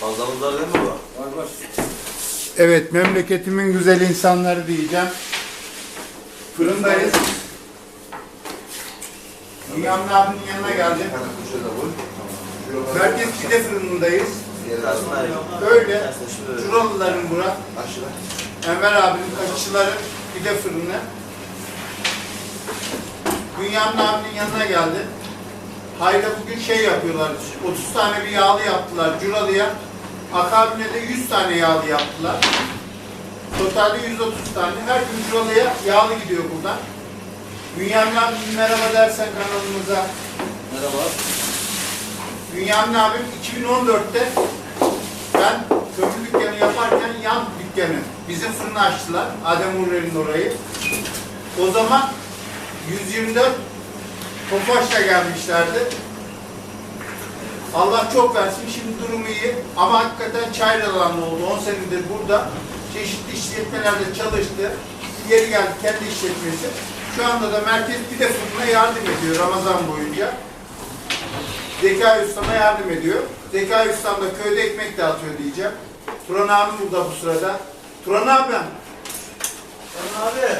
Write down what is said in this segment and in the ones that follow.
Fazlamız var değil mi bu? Var var. Evet, memleketimin güzel insanları diyeceğim. Fırındayız. Dünyanın abinin yanına geldim. Merkez pide fırınındayız. Böyle Şuralıların bura. Enver abinin kaşıkçıları pide fırını. Dünyanın abinin yanına geldi. Hayda bugün şey yapıyorlar. 30 tane bir yağlı yaptılar Curalı'ya. Akabine de 100 tane yağlı yaptılar. Totalde 130 tane. Her gün Curalı'ya yağlı gidiyor buradan. Dünyanın abinin merhaba dersen kanalımıza. Merhaba. Dünyanın abim 2014'te ben kömür dükkanı yaparken yan dükkanı bizim fırını açtılar. Adem Urer'in orayı. O zaman 124 Tofaş'la gelmişlerdi. Allah çok versin. Şimdi durumu iyi. Ama hakikaten Çayralanlı oldu. 10 senedir burada. Çeşitli işletmelerde çalıştı. Yeri geldi kendi işletmesi. Şu anda da Merkez Pide Fırını'na yardım ediyor Ramazan boyunca. Zekai Usta'ma yardım ediyor. Zekai Usta'm da köyde ekmek dağıtıyor diyeceğim. Turan abim burada bu sırada. Turan abim. Sen abi.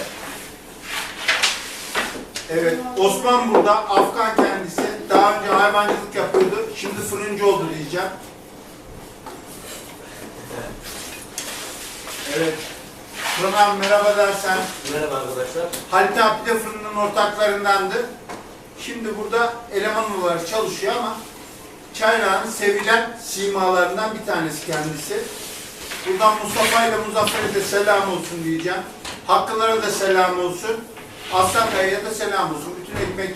Evet. Osman burada. Afgan kendisi. Daha önce hayvancılık yapıyordu. Şimdi fırıncı oldu diyeceğim. Evet. Abi merhaba dersen. Merhaba arkadaşlar. Halit abi de fırının ortaklarındandı. Şimdi burada eleman olarak çalışıyor ama Çayrağ'ın sevilen simalarından bir tanesi kendisi. Buradan Mustafa ile Muzaffer'e de selam olsun diyeceğim. Hakkılara da selam olsun. Aslan Kaya'ya da selam olsun. Bütün ekmek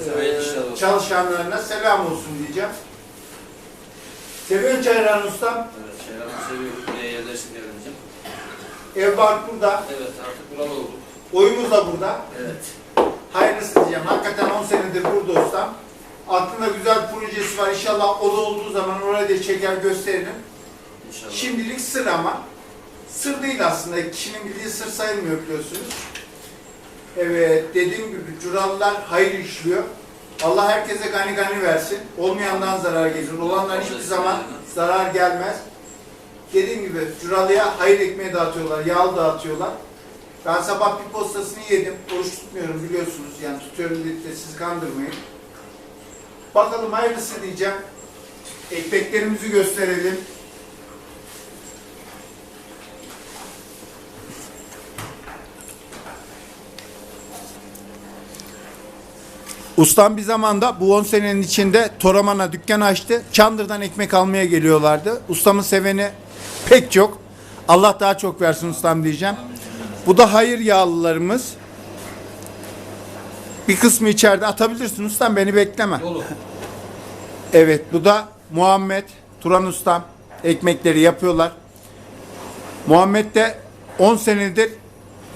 Olsun. çalışanlarına selam olsun diyeceğim. Seviyorsun Çayrağ'ın ustam. Evet, Şehran'ı seviyorum. Buraya yerleşik yerleşim. Ev bark burada. Evet, artık buralı olduk. Oyumuz da burada. Evet. Hayırlısı diyeceğim. Hakikaten 10 senedir burada ustam. Aklında güzel bir projesi var. İnşallah o da olduğu zaman oraya da çeker gösteririm. İnşallah. Şimdilik sır ama. Sır değil aslında. Kişinin bildiği sır sayılmıyor biliyorsunuz. Evet dediğim gibi Curalılar hayır işliyor. Allah herkese gani gani versin. Olmayandan zarar gelir. Olanlar hiçbir zaman zarar gelmez. Dediğim gibi Curalı'ya hayır ekmeği dağıtıyorlar, yağ dağıtıyorlar. Ben sabah bir postasını yedim. Oruç tutmuyorum biliyorsunuz. Yani tutuyorum deyip de sizi kandırmayın. Bakalım hayırlısı diyeceğim. Ekmeklerimizi gösterelim. Ustam bir zamanda bu 10 senenin içinde Toraman'a dükkan açtı. Çandır'dan ekmek almaya geliyorlardı. Ustamın seveni pek çok. Allah daha çok versin ustam diyeceğim. Bu da hayır yağlılarımız. Bir kısmı içeride atabilirsin ustam beni bekleme. Evet bu da Muhammed Turan ustam ekmekleri yapıyorlar. Muhammed de 10 senedir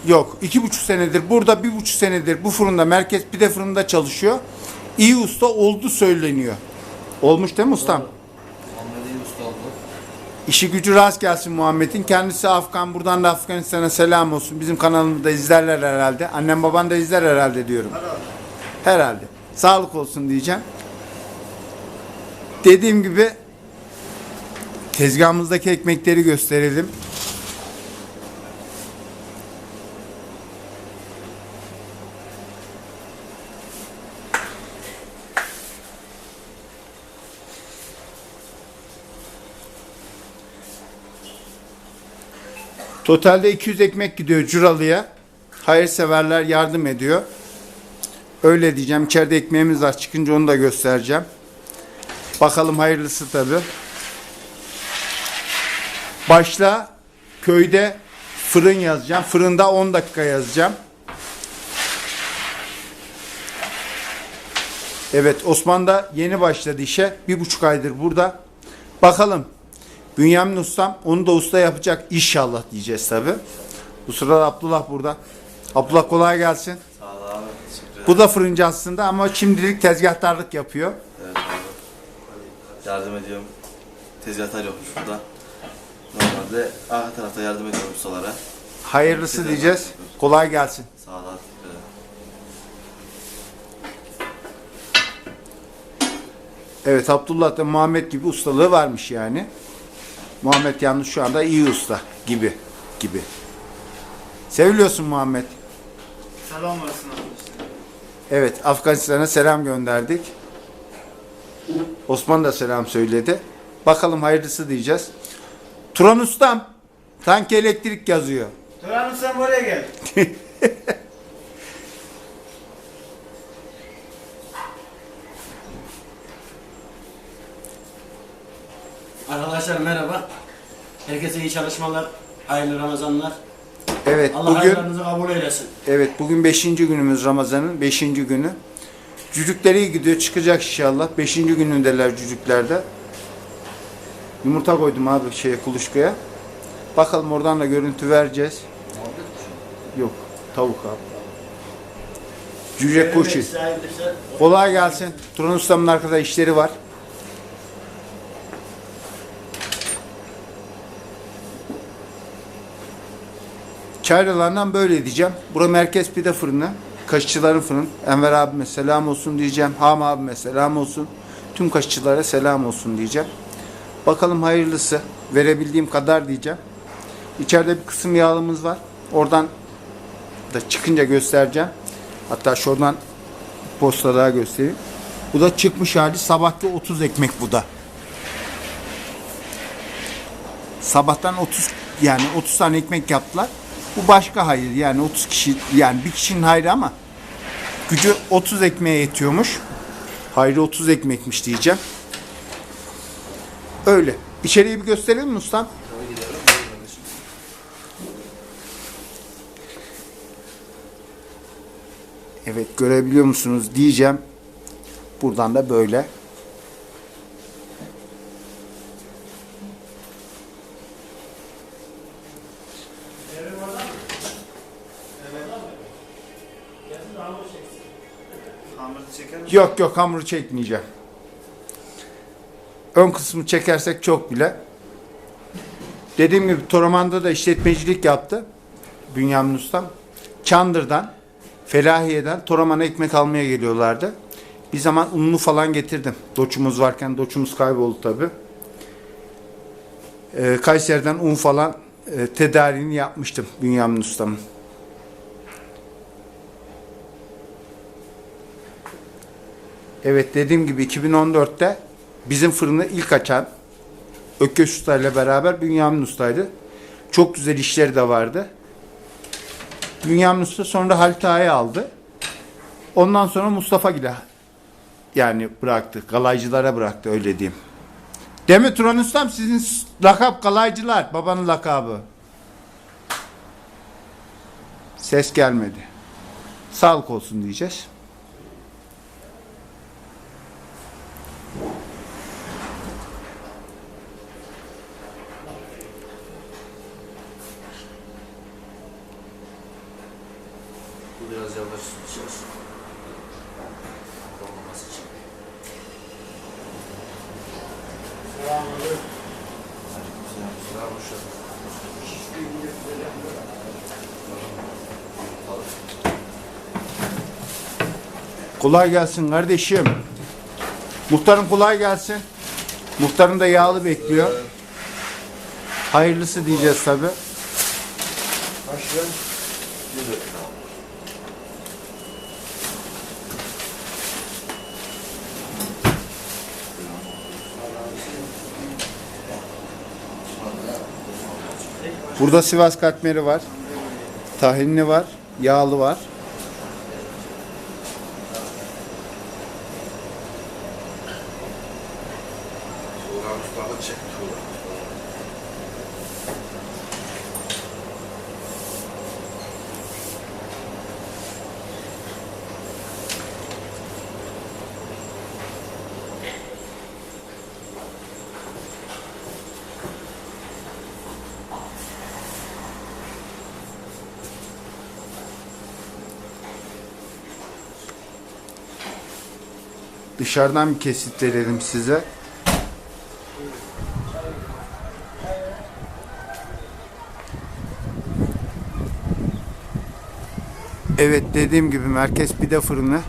yok iki buçuk senedir burada bir buçuk senedir bu fırında merkez pide fırında çalışıyor. İyi usta oldu söyleniyor. Olmuş değil mi ustam? Muhammed'in usta oldu. İşi gücü rast gelsin Muhammed'in. Kendisi Afgan. Buradan da Afganistan'a selam olsun. Bizim kanalımızı da izlerler herhalde. Annem baban da izler herhalde diyorum. Herhalde. Sağlık olsun diyeceğim. Dediğim gibi tezgahımızdaki ekmekleri gösterelim. Totalde 200 ekmek gidiyor Curalı'ya. Hayırseverler yardım ediyor. Öyle diyeceğim. İçeride ekmeğimiz var. Çıkınca onu da göstereceğim. Bakalım hayırlısı tabi. Başla köyde fırın yazacağım. Fırında 10 dakika yazacağım. Evet Osman da yeni başladı işe. Bir buçuk aydır burada. Bakalım. Bünyamin ustam onu da usta yapacak inşallah diyeceğiz tabi. Bu sırada Abdullah burada. Abdullah kolay gelsin. Sağ ol abi. Teşekkür. Bu da fırıncı aslında ama şimdilik tezgahtarlık yapıyor. Evet abi. Yardım ediyorum. Tezgahtar yokmuş burada. Normalde arka tarafta yardım ediyorum ustalara. Hayırlısı diyeceğiz. Kolay gelsin. Sağ ol abi. Evet Abdullah da Muhammed gibi ustalığı varmış yani. Muhammed yalnız şu anda iyi usta gibi gibi. Seviliyorsun Muhammed. Selam olsun arkadaşlar. Evet Afganistan'a selam gönderdik. Osman da selam söyledi. Bakalım hayırlısı diyeceğiz. Turan Ustam sanki elektrik yazıyor. Turan'ım sen buraya gel. Arkadaşlar merhaba. Herkese iyi çalışmalar, hayırlı Ramazanlar. Evet Allah bugün hayırlarınızı kabul eylesin. evet bugün 5. günümüz Ramazan'ın 5. günü. Cücükleri iyi gidiyor çıkacak inşallah. 5. günündeler cücüklerde. Yumurta koydum abi şeye kuluçkaya. Bakalım oradan da görüntü vereceğiz. Yok tavuk abi. Cüce kuşu. Kolay gelsin. Turan Ustam'ın arkada işleri var. Çayralarından böyle diyeceğim. Bura merkez pide fırını. Kaşıkçıların fırın. Enver abime selam olsun diyeceğim. Ham abime selam olsun. Tüm kaşıkçılara selam olsun diyeceğim. Bakalım hayırlısı. Verebildiğim kadar diyeceğim. İçeride bir kısım yağlımız var. Oradan da çıkınca göstereceğim. Hatta şuradan posta daha göstereyim. Bu da çıkmış hali sabahki 30 ekmek bu da. Sabahtan 30 yani 30 tane ekmek yaptılar. Bu başka hayır yani 30 kişi yani bir kişinin hayrı ama gücü 30 ekmeğe yetiyormuş. Hayrı 30 ekmekmiş diyeceğim. Öyle. İçeriği bir gösterelim mi ustam? Evet görebiliyor musunuz diyeceğim. Buradan da böyle. Hamur çeker misin? Yok yok hamuru çekmeyeceğim. Ön kısmı çekersek çok bile. Dediğim gibi Toraman'da da işletmecilik yaptı. Bünyamin Ustam. Çandır'dan, Felahiye'den Toraman'a ekmek almaya geliyorlardı. Bir zaman unlu falan getirdim. Doçumuz varken doçumuz kayboldu tabi. Ee, Kayseri'den un falan e, tedariğini yapmıştım Bünyamin Ustam'ın. Evet dediğim gibi 2014'te bizim fırını ilk açan Ökkeş Usta ile beraber Bünyamin Usta'ydı. Çok güzel işleri de vardı. Bünyamin Usta sonra Halit Ağa'yı aldı. Ondan sonra Mustafa Gül'e yani bıraktı. Kalaycılara bıraktı öyle diyeyim. Değil Turan Ustam? Sizin lakap kalaycılar. Babanın lakabı. Ses gelmedi. Sağlık olsun diyeceğiz. Kolay gelsin kardeşim. Muhtarım kolay gelsin. Muhtarım da yağlı bekliyor. Hayırlısı diyeceğiz tabi. Burada Sivas katmeri var. Tahinli var. Yağlı var. Dışarıdan bir kesit verelim size. Evet dediğim gibi merkez pide fırını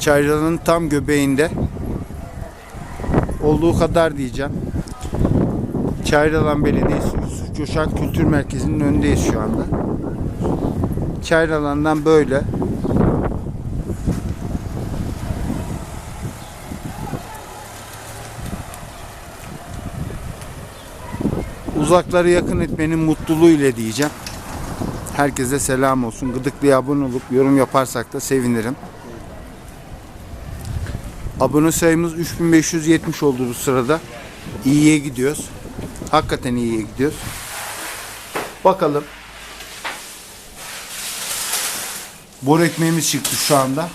Çayralı'nın tam göbeğinde olduğu kadar diyeceğim. Çayralan Belediyesi Coşan Kültür Merkezi'nin önündeyiz şu anda. Çayralan'dan böyle. Uzakları yakın etmenin mutluluğu ile diyeceğim. Herkese selam olsun. Gıdıklı'ya abone olup yorum yaparsak da sevinirim. Abone sayımız 3570 oldu bu sırada. İyiye gidiyoruz. Hakikaten iyiye gidiyoruz. Bakalım. Bor ekmeğimiz çıktı şu anda.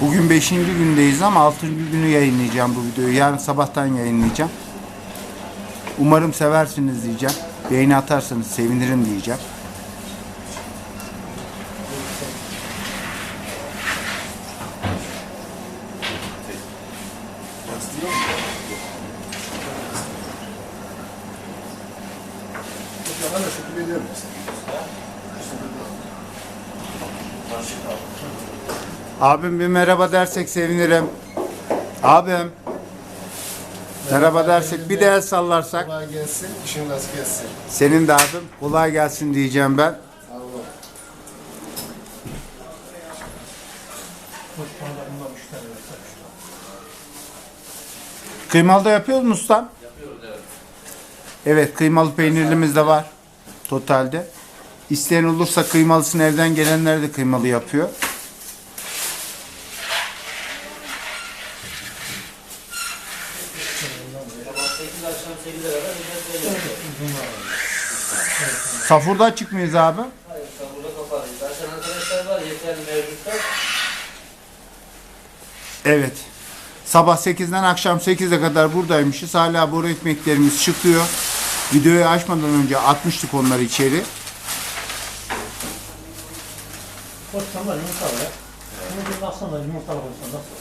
Bugün 5. gündeyiz ama 6. günü yayınlayacağım bu videoyu. Yarın sabahtan yayınlayacağım. Umarım seversiniz diyeceğim. Beğeni atarsanız sevinirim diyeceğim. Şükür ediyorum. Abim bir merhaba dersek sevinirim. Abim. Merhaba dersek bir de el sallarsak. Kolay gelsin, işin rast gelsin. Senin de abim kolay gelsin diyeceğim ben. Allah. Kıymalı da yapıyoruz mu ustam? Yapıyoruz evet. Evet kıymalı peynirlimiz de var. Totalde. İsteyen olursa kıymalısını evden gelenler de kıymalı yapıyor. Safurda açık mıyız abi? Hayır, sen burada kapalıyız. Zaten arkadaşlar var yeterli mevcutlar. Evet. Sabah 8'den akşam 8'e kadar buradaymışız. Hala boru ekmeklerimiz çıkıyor. Videoyu açmadan önce atmıştık onları içeri. Koşsam da yumurta var ya. Bunu bir baksana da yumurta koysan nasıl?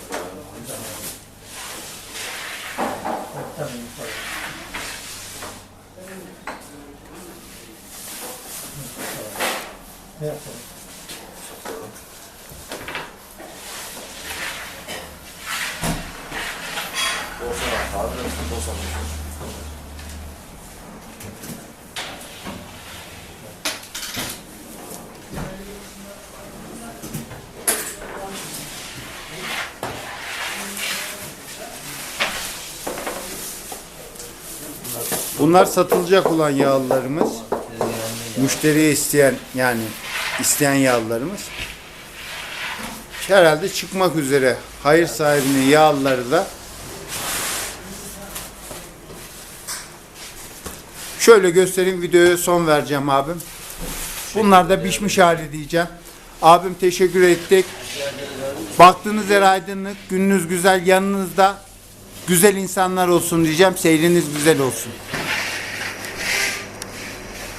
Tabii yumurta Bunlar satılacak olan yağlılarımız. Müşteriye isteyen yani isteyen yağlılarımız. Herhalde çıkmak üzere. Hayır sahibinin yağlıları da Şöyle göstereyim videoya son vereceğim abim. Bunlar da pişmiş hali diyeceğim. Abim teşekkür ettik. Baktığınız yer aydınlık, gününüz güzel, yanınızda güzel insanlar olsun diyeceğim. Seyriniz güzel olsun.